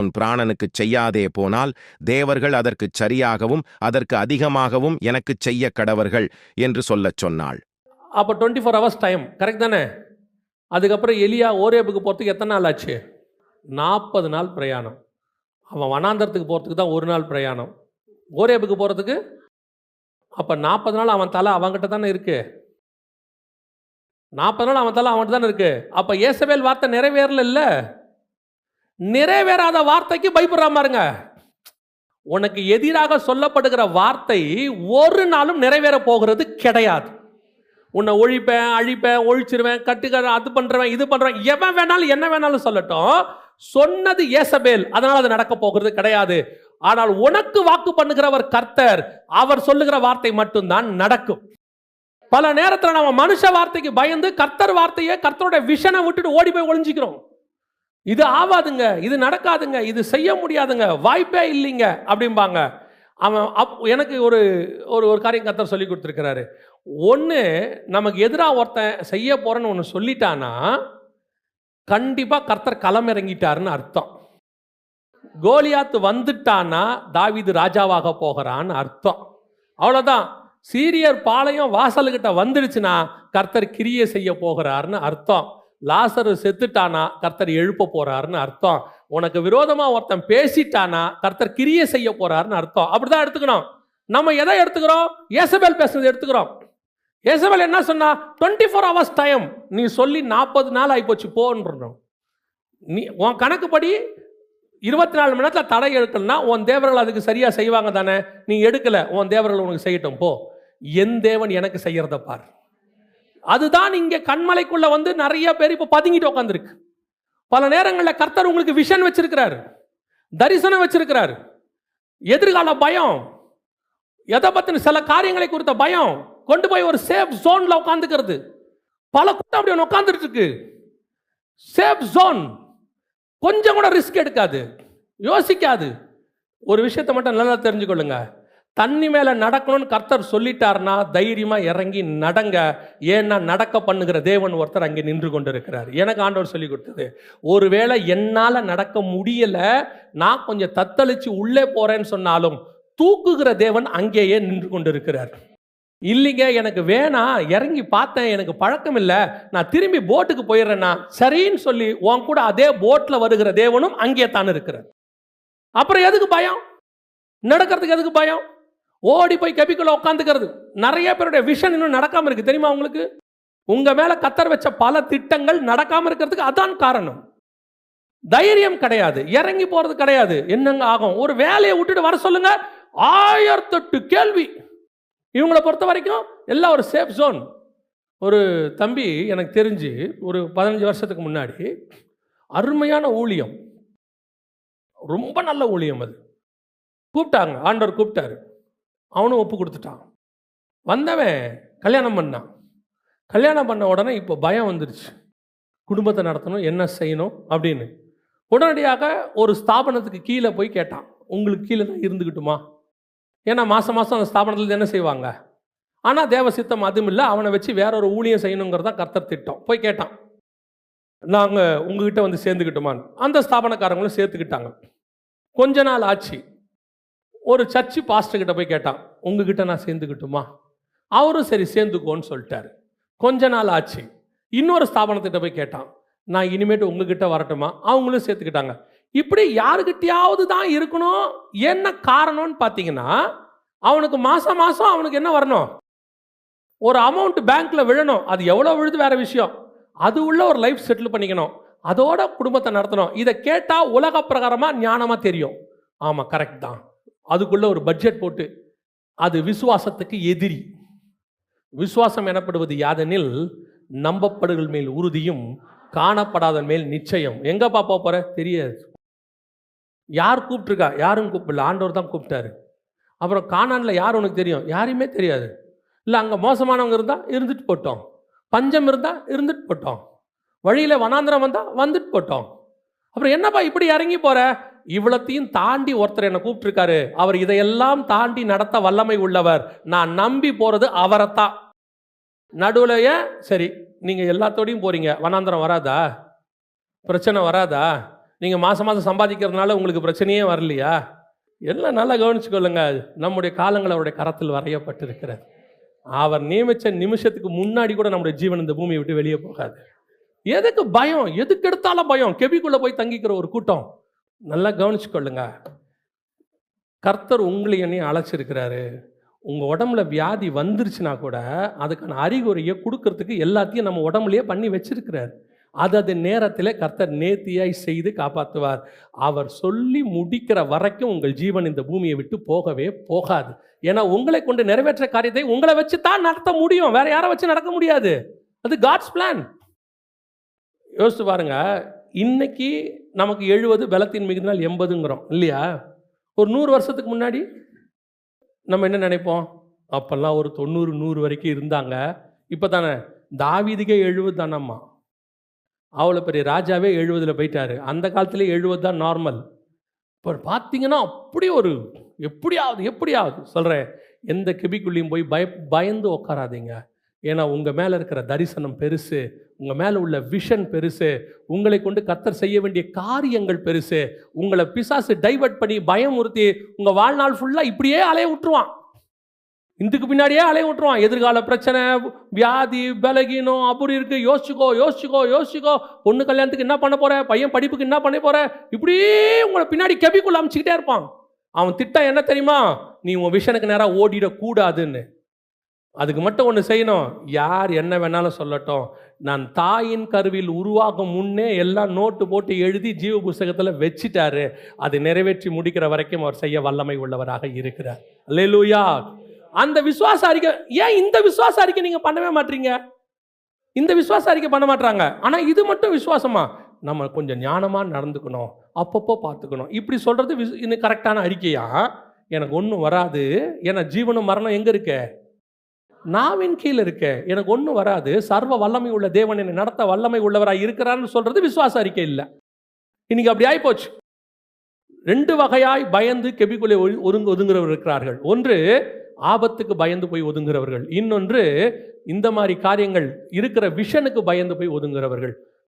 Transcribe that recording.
உன் பிராணனுக்குச் செய்யாதே போனால் தேவர்கள் அதற்குச் சரியாகவும் அதற்கு அதிகமாகவும் எனக்குச் செய்ய கடவர்கள் என்று சொல்லச் சொன்னாள். அப்போ twenty four hours time correct தானே? அதுக்கப்புறம் எலியா ஓரேபுக்கு போகிறதுக்கு எத்தனை நாள் ஆச்சு? நாற்பது நாள் பிரயாணம். அவன் வனாந்தரத்துக்கு போகிறதுக்கு தான் ஒரு நாள் பிரயாணம். ஓரேபுக்கு போகிறதுக்கு அப்போ நாற்பது நாள் அவன் தலை அவன்கிட்ட தானே இருக்கு? நாற்பது நாள் அவன் தலை அவன்கிட்ட தானே இருக்கு? அப்போ ஏசவேல் வார்த்தை நிறைவேறல இல்லை? நிறைவேறாத வார்த்தைக்கு பயப்படுறா பாருங்க உனக்கு எதிராக சொல்லப்படுகிற வார்த்தை ஒரு நாளும் நிறைவேற போகிறது கிடையாது. உன்னை ஒழிப்பேன் அழிப்பேன் ஒழிச்சிருவேன் கட்டுக்கிறேன் அது பண்ணுறவன் இது பண்ணுறேன் எவன் வேணாலும் என்ன வேணாலும் சொல்லட்டும். சொன்னது ஏசபேல் அதனால் அது நடக்க போகிறது கிடையாது. ஆனால் உனக்கு வாக்கு பண்ணுகிறவர் கர்த்தர் அவர் சொல்லுகிற வார்த்தை மட்டும்தான் நடக்கும். பல நேரத்தில் நம்ம மனுஷ வார்த்தைக்கு பயந்து கர்த்தர் வார்த்தையை கர்த்தருடைய விஷனை விட்டுட்டு ஓடி போய் ஒழிஞ்சிக்கிறோம் இது ஆவாதுங்க இது நடக்காதுங்க இது செய்ய முடியாதுங்க வாய்ப்பே இல்லைங்க அப்படிம்பாங்க. அவன் அப் எனக்கு ஒரு ஒரு ஒரு காரியம் கர்த்தர் சொல்லி கொடுத்துருக்கிறாரு. ஒன்று நமக்கு எதிராக ஒருத்தன் செய்ய போகிறேன்னு ஒன்று சொல்லிட்டானா கண்டிப்பாக கர்த்தர் களமிறங்கிட்டாருன்னு அர்த்தம். கோலியாத்து வந்துட்டானா தாவீது ராஜாவாக போகிறான்னு அர்த்தம். அவ்வளோதான் சீரியர் பாளையம் வாசலுக்கிட்ட வந்துடுச்சுன்னா கர்த்தர் கிரியை செய்ய போகிறாருன்னு அர்த்தம். லாசரு செத்துட்டானா கர்த்தர் எழுப்ப போறாருன்னு அர்த்தம். உனக்கு விரோதமா ஒருத்தன் பேசிட்டானா கர்த்தர் கிரியை செய்ய போறாருன்னு அர்த்தம். அப்படிதான் எடுத்துக்கணும். நம்ம எதை எடுத்துக்கிறோம்? ஏசபேல் பேசுனது எடுத்துக்கிறோம். ஏசபேல் என்ன சொன்னா டுவெண்ட்டி ஃபோர் ஹவர்ஸ் டைம் நீ சொல்லி நாற்பது நாள் ஆகிப்போச்சு போன்றோம் நீ உன் கணக்குப்படி இருபத்தி நாலு மணி நேரத்தில் தடை எடுக்கணும்னா உன் தேவர்கள் அதுக்கு சரியாக செய்வாங்க தானே? நீ எடுக்கலை உன் தேவர்கள் உனக்கு செய்யட்டும் போ. என் தேவன் எனக்கு செய்கிறத பார். அதுதான் இங்கே கண்மலைக்குள்ள வந்து நிறைய பேர் இப்போ பதுங்கிட்டு உட்காந்துருக்கு பல நேரங்களில் கர்த்தர் உங்களுக்கு விஷன் வச்சிருக்கிறார். தரிசனம் வச்சிருக்கிறார். எதிர்கால பயம். எதை பற்றின சில காரியங்களை குறித்த பயம். கொண்டு போய் ஒரு சேஃப் ஜோன்ல உட்காந்துக்கிறது பல கூட்டம் அப்படி ஒன்று உட்காந்துட்டு இருக்கு சேஃப் ஜோன் கொஞ்சம் கூட ரிஸ்க் எடுக்காது. யோசிக்காது. ஒரு விஷயத்தை மட்டும் நல்லா தெரிஞ்சுக்கொள்ளுங்க. தண்ணி மேலே நடக்கணும்னு கர்த்தர் சொல்லிட்டார்னா தைரியமாக இறங்கி நடங்க. ஏன்னா நடக்க பண்ணுகிற தேவன் ஒருத்தர் அங்கே நின்று கொண்டு இருக்கிறார் எனக்கு ஆண்டவர் சொல்லி கொடுத்தது ஒருவேளை என்னால் நடக்க முடியலை நான் கொஞ்சம் தத்தளிச்சு உள்ளே போகிறேன்னு சொன்னாலும் தூக்குகிற தேவன் அங்கேயே நின்று கொண்டு இருக்கிறார் இல்லைங்க எனக்கு வேணாம் இறங்கி பார்த்தேன் எனக்கு பழக்கம் இல்லை நான் திரும்பி போட்டுக்கு போயிடுறேன்னா சரின்னு சொல்லி உன் கூட அதே போட்டில் வருகிற தேவனும் அங்கே தான் இருக்கிறார். அப்புறம் எதுக்கு பயம்? நடக்கிறதுக்கு எதுக்கு பயம்? ஓடி போய் கபிக்குள்ள உட்காந்துக்கிறது. நிறைய பேருடைய விஷன் இன்னும் நடக்காம இருக்கு. தெரியுமா உங்களுக்கு? உங்க மேல கத்தர் வச்ச பல திட்டங்கள் நடக்காம இருக்கிறதுக்கு அதான் காரணம். தைரியம் கிடையாது. இறங்கி போறது கிடையாது. என்னங்க ஆகும்? ஒரு வேலையை விட்டுட்டு வர சொல்லுங்க. ஆயிரத்தெட்டு கேள்வி. இவங்களை பொறுத்த வரைக்கும் எல்லாம் ஒரு சேஃப் ஜோன் ஒரு தம்பி எனக்கு தெரிஞ்சு ஒரு பதினஞ்சு வருஷத்துக்கு முன்னாடி அருமையான ஊழியம். ரொம்ப நல்ல ஊழியம் அது. கூப்பிட்டாங்க. ஆண்டவர் கூப்பிட்டாரு. அவனும் ஒப்பு கொடுத்துட்டான். வந்தவன் கல்யாணம் பண்ணான். கல்யாணம் பண்ண உடனே இப்போ பயம் வந்துருச்சு. குடும்பத்தை நடத்தணும் என்ன செய்யணும் அப்படின்னு. உடனடியாக ஒரு ஸ்தாபனத்துக்கு கீழே போய் கேட்டான். உங்களுக்கு கீழே தான் இருந்துக்கிட்டுமா ஏன்னா மாதம் மாதம் அந்த ஸ்தாபனத்தில் என்ன செய்வாங்க. ஆனால் தேவ சித்தம் அதுவும் இல்லை அவனை வச்சு வேற ஒரு ஊழியம் செய்யணுங்கிறதா கர்த்தர் திட்டம். போய் கேட்டான். நாங்கள் உங்ககிட்ட வந்து சேர்ந்துக்கிட்டோமான்னு அந்த ஸ்தாபனக்காரங்களும் சேர்த்துக்கிட்டாங்க. கொஞ்ச நாள் ஆச்சு. ஒரு சர்ச்சு பாஸ்டர்கிட்ட போய் கேட்டான் உங்ககிட்ட நான் சேர்ந்துக்கிட்டுமா? அவரும் சரி சேர்ந்துக்கோன்னு சொல்லிட்டாரு. கொஞ்ச நாள் ஆச்சு. இன்னொரு ஸ்தாபனத்திட்ட போய் கேட்டான் நான் இனிமேட்டு உங்ககிட்ட வரட்டுமா? அவங்களும் சேர்த்துக்கிட்டாங்க. இப்படி யாருக்கிட்டையாவது தான் இருக்கணும் என்ன காரணம்னு பார்த்தீங்கன்னா அவனுக்கு மாதம் மாதம் அவனுக்கு என்ன வரணும்? ஒரு அமௌண்ட் பேங்க்கில் விழணும். அது எவ்வளோ விழுது வேற விஷயம். அது உள்ள ஒரு லைஃப் செட்டில் பண்ணிக்கணும். அதோட குடும்பத்தை நடத்தணும். இதை கேட்டால் உலக பிரகாரமாக ஞானமாக தெரியும். ஆமாம் கரெக்ட் தான். அதுக்குள்ளே ஒரு பட்ஜெட் போட்டு அது விசுவாசத்துக்கு எதிரி. விசுவாசம் எனப்படுவது யாதெனில் நம்பப்படுகள் மேல் உறுதியும் காணப்படாத மேல் நிச்சயம். எங்கப்பா போக போற? தெரியாது. யார் கூப்பிட்டுருக்கா? யாரும் கூப்பிடல. ஆண்டவர் தான் கூப்பிட்டாரு. அப்புறம் காணான்ல யார் உனக்கு தெரியும்? யாரையுமே தெரியாது. இல்லை அங்கே மோசமானவங்க இருந்தால் இருந்துட்டு போட்டோம். பஞ்சம் இருந்தால் இருந்துட்டு போட்டோம். வழியில் வனாந்திரம் வந்தால் வந்துட்டு போட்டோம். அப்புறம் என்னப்பா இப்படி இறங்கி போகிற இவ்வளத்தையும் தாண்டி ஒருத்தர் என்னை கூப்பிட்டுருக்காரு. அவர் இதையெல்லாம் தாண்டி நடத்த வல்லமை உள்ளவர். நான் நம்பி போகிறது அவரைத்தான். நடுவுலையே சரி நீங்கள் எல்லாத்தோடையும் போகிறீங்க வனாந்திரம் வராதா? பிரச்சனை வராதா? நீங்கள் மாதம் மாதம் சம்பாதிக்கிறதுனால உங்களுக்கு பிரச்சனையே வரலையா? எல்லாம் நல்லா கவனிச்சுக்கொள்ளுங்க. நம்முடைய காலங்கள் அவருடைய கரத்தில் வரையப்பட்டிருக்கிறது. அவர் நியமித்த நிமிஷத்துக்கு முன்னாடி கூட நம்முடைய ஜீவன் இந்த பூமியை விட்டு வெளியே போகாது. எதுக்கு பயம்? எதுக்கு எடுத்தாலும் பயம். கெபிக்குள்ள போய் தங்கிக்கிற ஒரு கூட்டம். நல்லா கவனிச்சுக்கொள்ளுங்க. கர்த்தர் உங்களை என்னையும் அழைச்சிருக்கிறாரு. உங்கள் உடம்புல வியாதி வந்துருச்சுன்னா கூட அதுக்கான அறிகுறியை கொடுக்கறதுக்கு எல்லாத்தையும் நம்ம உடம்புலையே பண்ணி வச்சிருக்கிறார். அது அது நேரத்தில் கர்த்தர் நேர்த்தியாய் செய்து காப்பாற்றுவார் அவர் சொல்லி முடிக்கிற வரைக்கும் உங்கள் ஜீவன் இந்த பூமியை விட்டு போகவே போகாது. ஏன்னா உங்களை கொண்டு நிறைவேற்ற காரியத்தை உங்களை வச்சு தான் நடத்த முடியும். வேற யாரை வச்சு நடக்க முடியாது. அது காட்ஸ் பிளான் யோசிச்சு பாருங்க இன்னைக்கு நமக்கு எழுபது பலத்தின் நாள் எண்பதுங்கிறோம் இல்லையா? ஒரு நூறு வருஷத்துக்கு முன்னாடி நம்ம என்ன நினைப்போம்? அப்போல்லாம் ஒரு தொண்ணூறு நூறு வரைக்கும் இருந்தாங்க. இப்போ தானே தாவீதுக்கே எழுபது தானம்மா. அவ்வளோ பெரிய ராஜாவே எழுபதில் போயிட்டாரு. அந்த காலத்திலே எழுபது தான் நார்மல் இப்போ பார்த்தீங்கன்னா அப்படி ஒரு எப்படியாவது எப்படியாவது சொல்கிறேன் எந்த கிபிக்குள்ளேயும் போய் பய பயந்து உட்காராதீங்க ஏன்னா உங்கள் மேலே இருக்கிற தரிசனம் பெருசு உங்கள் மேலே உள்ள விஷன் பெருசு உங்களை கொண்டு கத்தர் செய்ய வேண்டிய காரியங்கள் பெருசு. உங்களை பிசாசு டைவர்ட் பண்ணி பயமுறுத்தி உங்கள் வாழ்நாள் ஃபுல்லாக இப்படியே அலைய விட்டுருவான். இதுக்கு பின்னாடியே அலைய விட்டுருவான். எதிர்கால பிரச்சனை வியாதி பலகீனம் அப்படி இருக்கு. யோசிச்சுக்கோ யோசிச்சுக்கோ யோசிச்சுக்கோ. பொண்ணு கல்யாணத்துக்கு என்ன பண்ண போற? பையன் படிப்புக்கு என்ன பண்ண போற? இப்படியே உங்களை பின்னாடி கெபிக்குள்ள அமைச்சுக்கிட்டே இருப்பான். அவன் திட்டம் என்ன தெரியுமா? நீ உன் விஷனுக்கு நேராக ஓடிடக்கூடாதுன்னு. அதுக்கு மட்டும் ஒன்று செய்யணும். யார் என்ன வேணாலும் சொல்லட்டும். நான் தாயின் கருவில் உருவாகும் முன்னே எல்லாம் நோட்டு போட்டு எழுதி ஜீவ புஸ்தகத்தில் வச்சிட்டாரு. அது நிறைவேற்றி முடிக்கிற வரைக்கும் அவர் செய்ய வல்லமை உள்ளவராக இருக்கிறார். அல்லேலூயா. அந்த விசுவாச அறிக்கை ஏன் இந்த விசுவாச அறிக்கை நீங்கள் பண்ணவே மாட்டீங்க? இந்த விசுவாச அறிக்கை பண்ண மாட்டாங்க ஆனால் இது மட்டும் விசுவாசமா? நம்ம கொஞ்சம் ஞானமாக நடந்துக்கணும். அப்பப்போ பார்த்துக்கணும். இப்படி சொல்கிறது விசு- இது கரெக்டான அறிக்கையா? எனக்கு ஒன்றும் வராது. ஏன்னா ஜீவனும் மரணம் எங்கே இருக்குது நாவின் கீழ் இருக்க எனக்கு ஒன்றும் வராது. சர்வ வல்லமை உள்ள தேவன் என்னை நடத்த வல்லமை உள்ளவராக இருக்கிறான்னு சொல்றது விசுவாச அறிக்கை இல்லை. இன்னைக்கு அப்படி ஆயிப்போச்சு. ரெண்டு வகையாய் பயந்து கெபிக்குள்ளே ஒது- ஒதுங்க ஒதுங்குறவர் இருக்கிறார்கள். ஒன்று ஆபத்துக்கு பயந்து போய் ஒதுங்குறவர்கள். இன்னொன்று இந்த மாதிரி காரியங்கள் இருக்கிற விஷனுக்கு பயந்து போய் ஒதுங்குறவர்கள்.